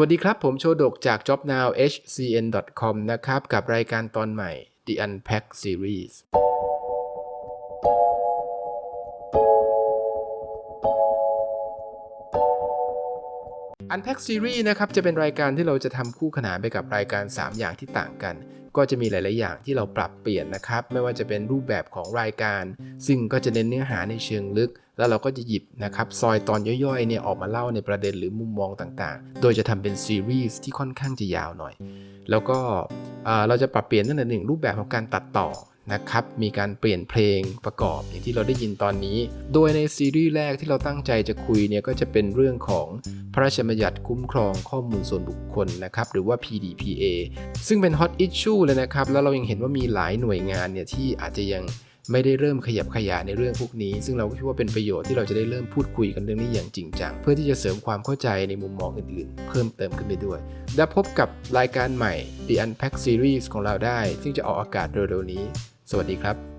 วัสดีครับ ผมโชดกจาก jobnowhcn.com นะครับ กับรายการตอนใหม่ The Unpack Series Unpack Series นะครับจะเป็นรายการที่เราจะทำคู่ขนานไปกับรายการ 3 อย่างที่ต่างกัน ก็จะมีหลาย ๆ อย่างที่เราปรับเปลี่ยนนะครับ ไม่ว่าจะเป็นรูปแบบของรายการ ซึ่งก็จะเน้นเนื้อหาในเชิงลึก แล้วเราก็จะหยิบนะครับซอยตอนย่อย ๆ เนี่ยออกมาเล่าในประเด็นหรือมุมมองต่าง ๆ โดยจะทำเป็นซีรีส์ที่ค่อนข้างจะยาวหน่อย แล้วก็เอ่อเราจะปรับเปลี่ยนตั้งแต่หนึ่งรูปแบบของการตัดต่อ นะครับ มีการเปลี่ยนเพลงประกอบอย่างที่เราได้ยินตอนนี้ โดยในซีรีส์แรกที่เราตั้งใจจะคุยเนี่ยก็จะเป็นเรื่องของพระราชบัญญัติคุ้มครองข้อมูลส่วนบุคคลนะครับ หรือว่า PDPA ซึ่งเป็น hot issue เลยนะครับ แล้วเรายังเห็นว่ามีหลายหน่วยงานเนี่ยที่อาจจะยังไม่ได้เริ่มขยับขยายในเรื่องพวกนี้ ซึ่งเราก็คิดว่าเป็นประโยชน์ที่เราจะได้เริ่มพูดคุยกันเรื่องนี้อย่างจริงจัง เพื่อที่จะเสริมความเข้าใจในมุมมองอื่นๆ เพิ่มเติมขึ้นไปด้วย และพบกับรายการใหม่ The Unpack Series ของเราได้ ซึ่งจะออกอากาศเร็วๆนี้ สวัสดีครับ